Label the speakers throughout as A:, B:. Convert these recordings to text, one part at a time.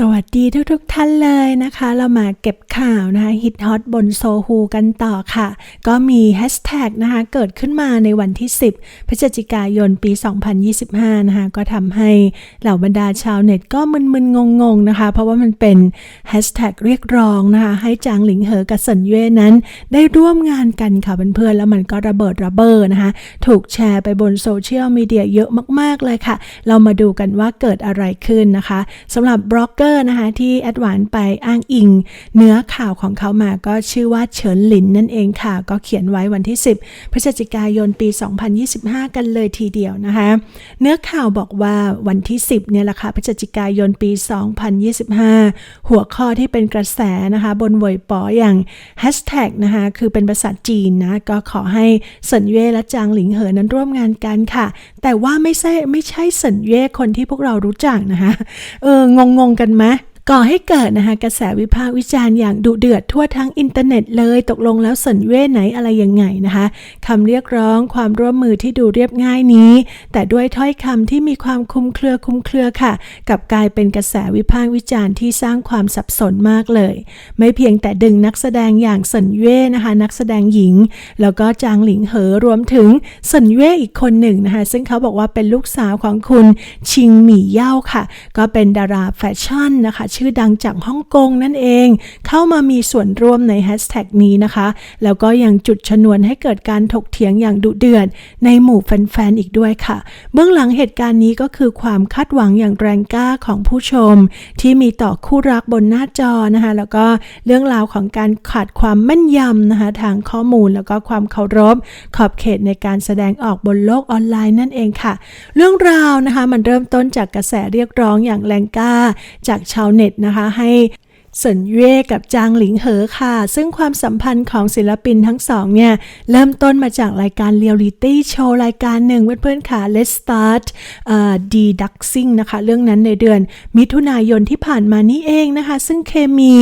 A: สวัสดีทุกๆทท่านเลยนะคะ เรามาเก็บข่าวนะคะฮิตฮอตบนโซฮูกันต่อค่ะ ก็มีแฮชแท็กนะคะเกิดขึ้นมาในวันที่ 10 พฤศจิกายนปี 2025 นะคะก็ทำให้เหล่าบรรดาชาวเน็ตก็มึนๆ งงๆ นะคะ เพราะว่ามันเป็นแฮชแท็กเรียกร้องนะคะ ให้จางหลิงเหอกับเซินเย่นั้น ได้ร่วมงานกันค่ะเพื่อนๆแล้วมันก็ระเบิดระเบ้อนะคะ ถูกแชร์ไปบนโซเชียลมีเดียเยอะมากๆเลยค่ะ เรามาดูกันว่าเกิดอะไรขึ้นนะคะสำหรับบล็อกเกอร์นะคะที่แอดวานไปอ้างอิง เนื้อข่าวของเขามาก็ชื่อว่าเฉินหลินนั่นเองค่ะ ก็เขียนไว้วันที่ 10 พฤศจิกายนปี 2025 กันเลยทีเดียวนะคะ เนื้อข่าวบอกว่าวันที่ 10เนี่ยแหละค่ะพฤศจิกายนปี 2025 หัวข้อที่เป็นกระแสนะคะ บนเวยป๋ออย่างแฮชแท็กนะคะคือเป็นภาษาจีนนะก็ขอให้เซินเย่และจางหลิงเหอนั้นร่วมงานกันค่ะ แต่ว่าไม่ใช่ไม่ใช่เซินเย่คนที่พวกเรารู้จักนะคะเอองงงๆกันไหม ก่อให้เกิดนะคะกระแสวิพากษ์วิจารณ์อย่างดุเดือดทั่วทั้งอินเทอร์เน็ตเลยตกลงแล้วสัญเวทไหนอะไรยังไงนะคะคำเรียกร้องความร่วมมือที่ดูเรียบง่ายนี้ แต่ด้วยถ้อยคำที่มีความคุ้มเครือคุ้มเครือค่ะ กับกลายเป็นกระแสวิพากษ์วิจารณ์ที่สร้างความสับสนมากเลย ไม่เพียงแต่ดึงนักแสดงอย่างสัญเว่นะคะ นักแสดงหญิง แล้วก็จางหลิงเหอรวมถึงสัญเว่อีกคนหนึ่งนะคะ ซึ่งเขาบอกว่าเป็นลูกสาวของคุณชิงหมี่เย่าค่ะ ก็เป็นดาราแฟชั่นนะคะชื่อดังจากฮ่องกงนั่นเอง เข้ามามีส่วนร่วมในแฮชแท็กนี้นะคะ แล้วก็ยังจุดชนวนให้เกิดการถกเถียงอย่างดุเดือดในหมู่แฟนๆ อีกด้วยค่ะ เบื้องหลังเหตุการณ์นี้ก็คือความคาดหวังอย่างแรงกล้าของผู้ชม ที่มีต่อคู่รักบนหน้าจอนะคะ แล้วก็เรื่องราวของการขาดความแม่นยำนะคะทางข้อมูลแล้วก็ความเคารพ ขอบเขตในการแสดงออกบนโลกออนไลน์นั่นเองค่ะ เรื่องราวนะคะมันเริ่มต้นจากกระแสเรียกร้องอย่างแรงกล้า จากชาวเน็ตนะคะ ให้ เซินเย่กับจางหลิงเหอค่ะ ซึ่งความสัมพันธ์ของศิลปินทั้งสองเนี่ย เริ่มต้นมาจากรายการเรียลลิตี้โชว์รายการหนึ่งเพื่อนๆค่ะ Let's Start Deducting นะคะ เรื่องนั้นในเดือน มิถุนายนที่ผ่านมานี้เองนะคะ ซึ่งเคมี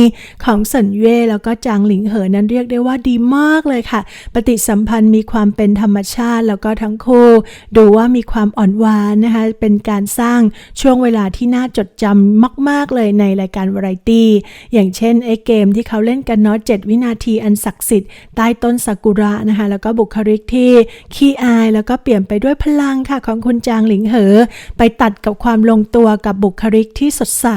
A: ของเซินเย่แล้วก็จางหลิงเหอนั้นเรียกได้ว่าดีมากเลยค่ะ ปฏิสัมพันธ์มีความเป็นธรรมชาติ แล้วก็ทั้งคู่ ดูว่ามีความอ่อนหวานนะคะ เป็นการสร้างช่วงเวลาที่น่าจดจำมาก ๆเลยในรายการวาไรตี้อย่างเช่นไอ้เกมที่เขาเล่นกันเนาะ7วินาทีอันศักดิ์สิทธิ์ใต้ต้นซากุระนะคะ แล้วก็บุคลิกที่ขี้อาย แล้วก็เปลี่ยนไปด้วยพลังค่ะของคุณจางหลิงเหอ ไปตัดกับความลงตัวกับบุคลิกที่สดใส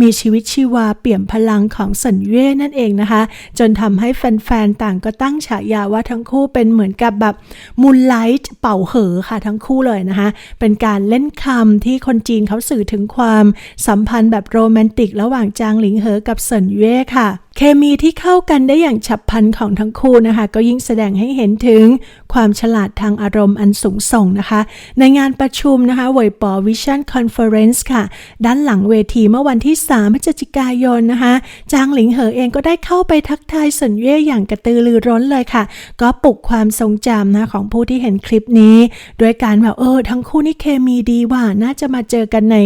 A: มีชีวิตชีวาเปลี่ยมพลังของสันเย่นั่นเองนะคะ จนทำให้แฟนๆ ต่างก็ตั้งฉายาว่าทั้งคู่เป็นเหมือนกับแบบมูลไลท์เป่าเหอค่ะทั้งคู่เลยนะคะ เป็นการเล่นคำที่คนจีนเขาสื่อถึงความสัมพันธ์แบบโรแมนติก ระหว่างจางหลิงเหอกับับเซินเย่ค่ะ เคมีที่เข้ากันได้อย่างฉับพลันของทั้งคู่นะคะ ก็ยิ่งแสดงให้เห็นถึงความฉลาดทางอารมณ์อันสูงส่งนะคะ ในงานประชุมนะคะเวยปอวิชั่นคอนเฟอเรนซ์ค่ะ ด้านหลังเวทีเมื่อวันที่ 3 พฤศจิกายนนะคะ จางหลิงเหอเองก็ได้เข้าไปทักทายเซินเย่อย่างกระตือรือร้นเลยค่ะ ก็ปลุกความทรงจำนะของผู้ที่เห็นคลิปนี้ ด้วยการแบบเออ ทั้งคู่นี่เคมีดีว่าน่าจะมาเจอกันใน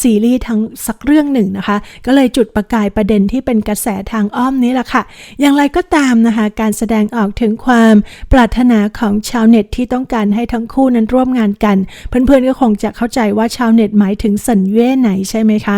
A: ซีรีส์ทั้งสักเรื่องหนึ่งนะคะ ก็เลยจุดประกายประเด็นที่เป็นกระแสทางอ้อมนี้แหละค่ะ อย่างไรก็ตามนะคะ การแสดงออกถึงความปรารถนาของชาวเน็ตที่ต้องการให้ทั้งคู่นั้นร่วมงานกัน เพื่อนๆก็คงจะเข้าใจว่าชาวเน็ตหมายถึงสัญเย่ไหนใช่ไหมคะ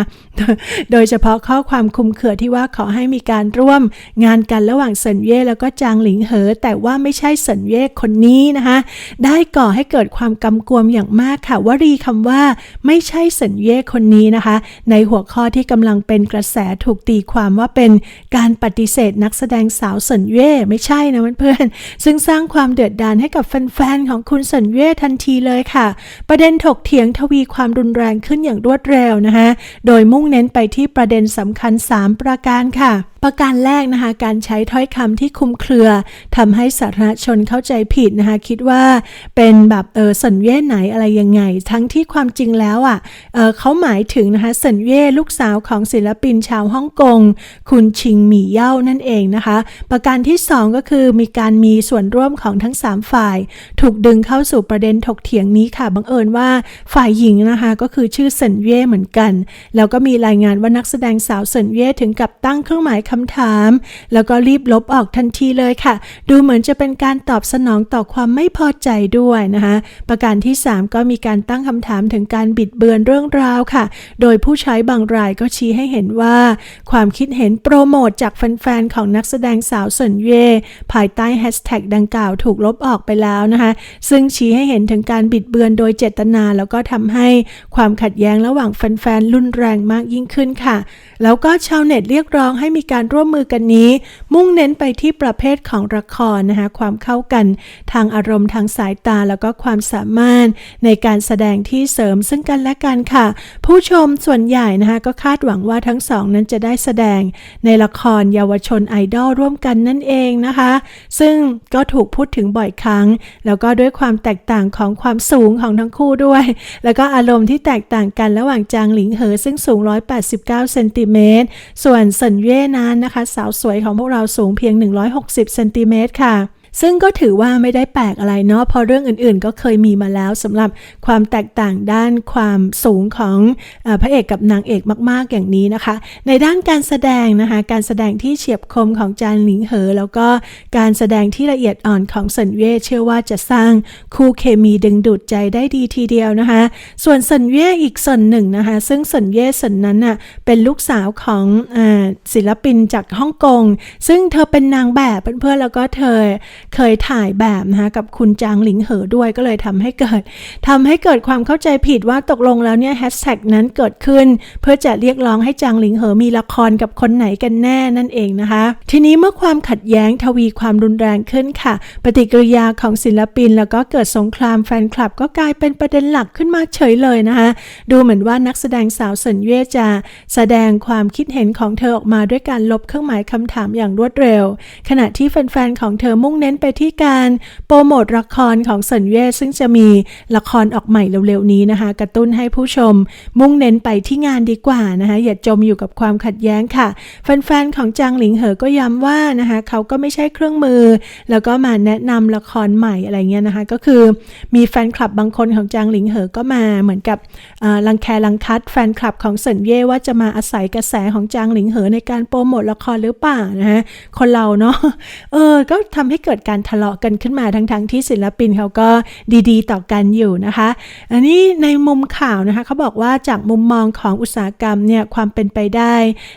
A: โดยเฉพาะข้อความคุมเขื่อที่ว่าขอให้มีการร่วมงานกันระหว่างสัญเย่แล้วก็จางหลิงเหอ แต่ว่าไม่ใช่สัญเย่คนนี้นะคะ ได้ก่อให้เกิดความกำกวมอย่างมากค่ะวลีคำว่าไม่ใช่สัญเย่คนนี้นะคะ ในหัวข้อที่กำลังเป็นกระแสถูกตีความว่าเป็นการปฏิเสธนักแสดงสาวเซินเย่ไม่ใช่นะเพื่อนๆซึ่งสร้างความเดือดดาลให้กับแฟนๆของคุณเซินเย่ทันทีเลยค่ะ ประเด็นถกเถียงทวีความรุนแรงขึ้นอย่างรวดเร็วนะคะโดยมุ่งเน้นไปที่ประเด็นสำคัญ 3 ประการค่ะประการแรกนะคะการใช้ถ้อยคำที่คุมเครือทำให้สาธารณชนเข้าใจผิดนะคะคิดว่าเป็นแบบเออสันเย่ไหนอะไรยังไง ทั้งที่ความจริงแล้วอะเออเขาหมายถึงนะคะสันเย่ลูกสาวของศิลปินชาวฮ่องกง คุณชิงหมีีเย่านั่นเองนะคะ ประการที่ 2 ก็คือมีการมีส่วนร่วมของทั้ง 3 ฝ่าย ถูกดึงเข้าสู่ประเด็นถกเถียงนี้ค่ะ บังเอิญว่าฝ่ายหญิงนะคะก็คือชื่อเซินเย่เหมือนกัน แล้วก็มีรายงานว่านักแสดงสาวเซินเย่ถึงกับตั้งเครื่องหมายคำถาม แล้วก็รีบลบออกทันทีเลยค่ะ ดูเหมือนจะเป็นการตอบสนองต่อความไม่พอใจด้วยนะคะประการที่ 3 ก็มีการตั้งคำถามถึงการบิดเบือนเรื่องราวค่ะ โดยผู้ใช้บางรายก็ชี้ให้เห็นว่า ความคิดเห็นโปรโมทจากแฟนๆ ของนักแสดงสาวเซินเย่ภายใต้แฮชแท็กดังกล่าวถูกลบออกไปแล้วนะคะ ซึ่งชี้ให้เห็นถึงการบิดเบือนโดยเจตนา แล้วก็ทำให้ความขัดแย้งระหว่างแฟนๆ รุนแรงมากยิ่งขึ้นค่ะ แล้วก็ชาวเน็ตเรียกร้องให้มีการร่วมมือกันนี้ มุ่งเน้นไปที่ประเภทของละครนะคะ ความเข้ากันทางอารมณ์ทางสายตาแล้วก็ความสามารถในการแสดงที่เสริมซึ่งกันและกันค่ะ ผู้ชมส่วนใหญ่นะคะก็คาดหวังว่าทั้งสองนั้นจะได้แสดงในละครรเยาวชนไอดอลร่วมกันนั่นเองนะคะ ซึ่งก็ถูกพูดถึงบ่อยครั้ง แล้วก็ด้วยความแตกต่างของความสูงของทั้งคู่ด้วย แล้วก็อารมณ์ที่แตกต่างกันระหว่างจางหลิงเหอซึ่งสูง 189 เซนติเมตร ส่วนเซินเย่นั้นนะคะ สาวสวยของพวกเราสูงเพียง 160 เซนติเมตรค่ะ ซึ่งก็ถือว่าไม่ได้แปลกอะไรเนาะเพราะเรื่องอื่นๆ ก็เคยมีมาแล้วสำหรับความแตกต่างด้านความสูงของอพระเอกกับนางเอกมากๆอย่างนี้นะคะ ในด้านการแสดงนะคะการแสดงที่เฉียบคมของจานหลิงเหอ แล้วก็การแสดงที่ละเอียดอ่อนของเซินเย่เชื่อว่าจะสร้างคู่เคมีดึงดูดใจได้ดีทีเดียวนะคะ ส่วนเซินเย่อีกส่วนหนึ่งนะคะ ซึ่งเซินเย่ส่วนนั้นน่ะเป็นลูกสาวของอศิลปินจากฮ่องกง ซึ่งเธอเป็นนางแบบเพื่อนๆแล้วก็เธอ เคยถ่ายแบบนะคะกับคุณจางหลิงเหอด้วยก็เลยทำให้เกิดทำให้เกิดความเข้าใจผิดว่าตกลงแล้วเนี่ยแฮชแท็กนั้นเกิดขึ้น เพื่อจะเรียกร้องให้จางหลิงเหอมีละครกับคนไหนกันแน่นั่นเองนะคะ ทีนี้เมื่อความขัดแย้งทวีความรุนแรงขึ้นค่ะ ปฏิกิริยาของศิลปินแล้วก็เกิดสงครามแฟนคลับ ก็กลายเป็นประเด็นหลักขึ้นมาเฉยเลยนะคะ ดูเหมือนว่านักแสดงสาวเซินเย่จะแสดงความคิดเห็นของเธอออกมาด้วยการลบเครื่องหมายคำถามอย่างรวดเร็ว ขณะที่แฟนๆของเธอมุ่งเน้นไปที่การโปรโมทละครของเซินเย่ซึ่งจะมีละครออกใหม่เร็วๆนี้นะคะ กระตุ้นให้ผู้ชมมุ่งเน้นไปที่งานดีกว่านะคะ อย่าจมอยู่กับความขัดแย้งค่ะ แฟนๆของจางหลิงเหอก็ย้ำว่านะคะเขาก็ไม่ใช่เครื่องมือ แล้วก็มาแนะนำละครใหม่อะไรเงี้ยนะคะ ก็คือมีแฟนคลับบางคนของจางหลิงเหอก็มาเหมือนกับอ่ารังแครังคัดแฟนคลับของเซินเย่ว่าจะมาอาศัยกระแสของจางหลิงเหอในการโปรโมทละครหรือเปล่านะคะคนเราเนาะเออก็ทำให้เกิดการทะเลาะกันขึ้นมาทั้งๆที่ศิลปินเขาก็ดีๆ ต่อกันอยู่นะคะ อันนี้ในมุมข่าวนะคะเขาบอกว่าจากมุมมองของอุตสาหกรรมเนี่ยความเป็นไปได้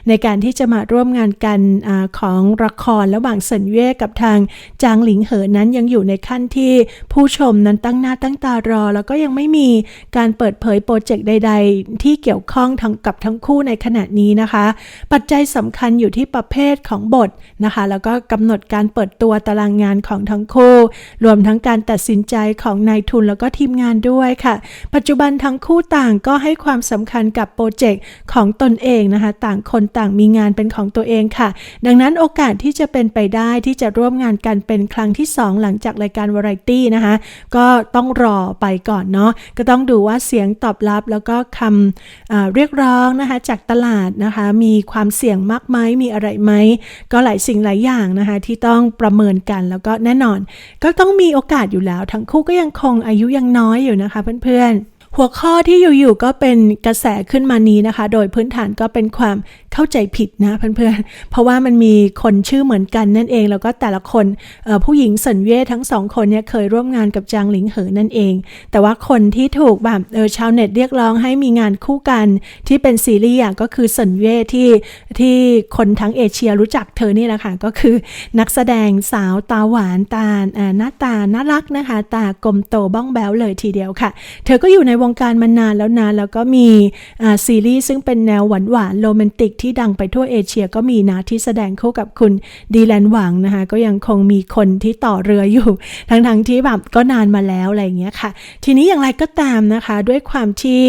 A: ในการที่จะมาร่วมงานกันอของละครระหว่างเซินเย่กับทางจางหลิงเหอนั้นยังอยู่ในขั้นที่ผู้ชมนั้นตั้งหน้าตั้งตารอ แล้วก็ยังไม่มีการเปิดเผยโปรเจกต์ใด ๆ ที่เกี่ยวข้องทั้งกับทั้งคู่ในขณะนี้นะคะ ปัจจัยสำคัญอยู่ที่ประเภทของบทนะคะ แล้วก็กำหนดการเปิดตัวตารางงานของทั้งคู่ รวมทั้งการตัดสินใจของนายทุนแล้วก็ทีมงานด้วยค่ะ ปัจจุบันทั้งคู่ต่างก็ให้ความสำคัญกับโปรเจกต์ของตนเองนะคะ ต่างคนต่างมีงานเป็นของตัวเองค่ะ ดังนั้นโอกาสที่จะเป็นไปได้ที่จะร่วมงานกันเป็นครั้งที่ 2 หลังจากรายการวาไรตี้นะคะ ก็ต้องรอไปก่อนเนาะก็ต้องดูว่าเสียงตอบรับแล้วก็คำเรียกร้องนะคะจากตลาดนะคะ มีความเสี่ยงมากไหมมีอะไรไหมก็หลายสิ่งหลายอย่างนะคะที่ต้องประเมินกันแล้วก็แน่นอน ก็ต้องมีโอกาสอยู่แล้ว ทั้งคู่ก็ยังคงอายุยังน้อยอยู่นะคะเพื่อนๆ หัวข้อที่อยู่ๆก็เป็นกระแสขึ้นมานี้นะคะ โดยพื้นฐานก็เป็นความเข้าใจผิดนะเพื่อนๆ เพราะว่ามันมีคนชื่อเหมือนกันนั่นเอง แล้วก็แต่ละคนผู้หญิงเซินเย่ทั้งสองคนเนี่ยเคยร่วมงานกับจางหลิงเหอนั่นเอง แต่ว่าคนที่ถูกแบบเออชาวเน็ตเรียกร้องให้มีงานคู่กันที่เป็นซีรีส์ก็คือเซินเย่ที่ที่คนทั้งเอเชียรู้จักเธอนี่แหละค่ะก็คือนักแสดงสาวตาหวานตาอ่าหน้าตาน่ารักนะคะ ตากลมโตบ้องแบ้วเลยทีเดียวค่ะ เธอก็อยู่ในววงการมานานแล้วนะแล้วก็มีซีรีส์ซึ่งเป็นแนวหวานหวานๆโรแมนติกที่ดังไปทั่วเอเชียก็มีนะที่แสดงคู่กับคุณดีแลนหวังนะคะก็ยังคงมีคนที่ต่อเรืออยู่ ทั้งๆที่แบบก็นานมาแล้วอะไรอย่างเงี้ยค่ะ ทีนี้อย่างไรก็ตามนะคะด้วยความที่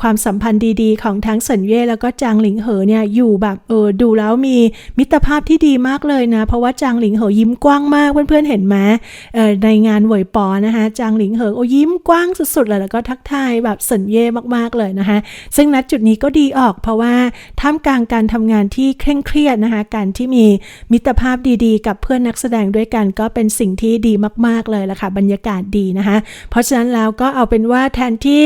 A: ความสัมพันธ์ดีๆ ของทั้งเซินเย่แล้วก็จางหลิงเหอเนี่ยอยู่แบบเออดูแล้วมีมิตรภาพที่ดีมากเลยนะ เพราะว่าจางหลิงเหอยิ้มกว้างมากเพื่อนๆเห็นไหมในงานหวยปอนะคะจางหลิงเหอโอ้ยิ้มกว้างสุดๆเลยแล้วก็ทักทายแบบสนเย่มากๆเลยนะคะ ซึ่งณจุดนี้ก็ดีออกเพราะว่าท่ามกลางการทำงานที่เคร่งเครียดนะคะ การที่มีมิตรภาพดีๆ กับเพื่อนนักแสดงด้วยกันก็เป็นสิ่งที่ดีมาก ๆเลยละค่ะ บรรยากาศดีนะคะ เพราะฉะนั้นแล้วก็เอาเป็นว่าแทนที่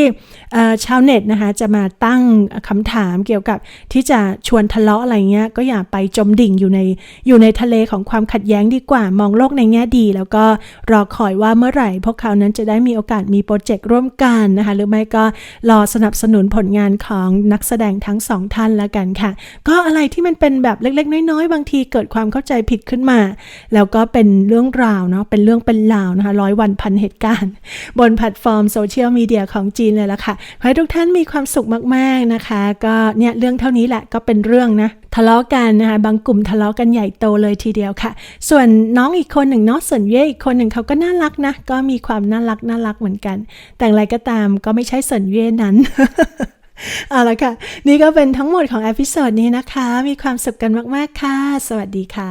A: ชาวเน็ตนะคะจะมาตั้งคำถามเกี่ยวกับที่จะชวนทะเลาะอะไรเงี้ยก็อย่าไปจมดิ่งอยู่ในอยู่ในทะเลของความขัดแย้งดีกว่ามองโลกในแง่ดี แล้วก็รอคอยว่าเมื่อไหร่ พวกเขานั้นจะได้มีโอกาสมีโปรเจกต์ร่วมกันนะคะรือไม่ก็รอสนับสนุนผลงานของนักแสดงทั้งสองท่านแล้วกันค่ะ ก็อะไรที่มันเป็นแบบเล็กๆ น้อยๆ บางทีเกิดความเข้าใจผิดขึ้นมา แล้วก็เป็นเรื่องราวเนาะเป็นเรื่องเป็นราวนะคะร้อยวันพันเหตุการณ์ บนแพลตฟอร์มโซเชียลมีเดียของจีนเลยละค่ะขอให้ทุกท่านมีความสุขมากๆนะคะ ก็เนี่ยเรื่องเท่านี้แหละก็เป็นเรื่องนะทะเลาะกันนะคะบางกลุ่มทะเลาะกันใหญ่โตเลยทีเดียวค่ะ ส่วนน้องอีกคนหนึ่งเนาะส่วนเย่อีกคนหนึ่งเขาก็น่ารักนะ ก็มีความน่ารักน่ารักเหมือนกัน แต่อย่างไรก็ตามก็ไม่ใช่ส่วนเย่นั้นเอาละค่ะ นี่ก็เป็นทั้งหมดของเอพิโซดนี้นะคะ มีความสุขกันมาก ๆ ค่ะ สวัสดีค่ะ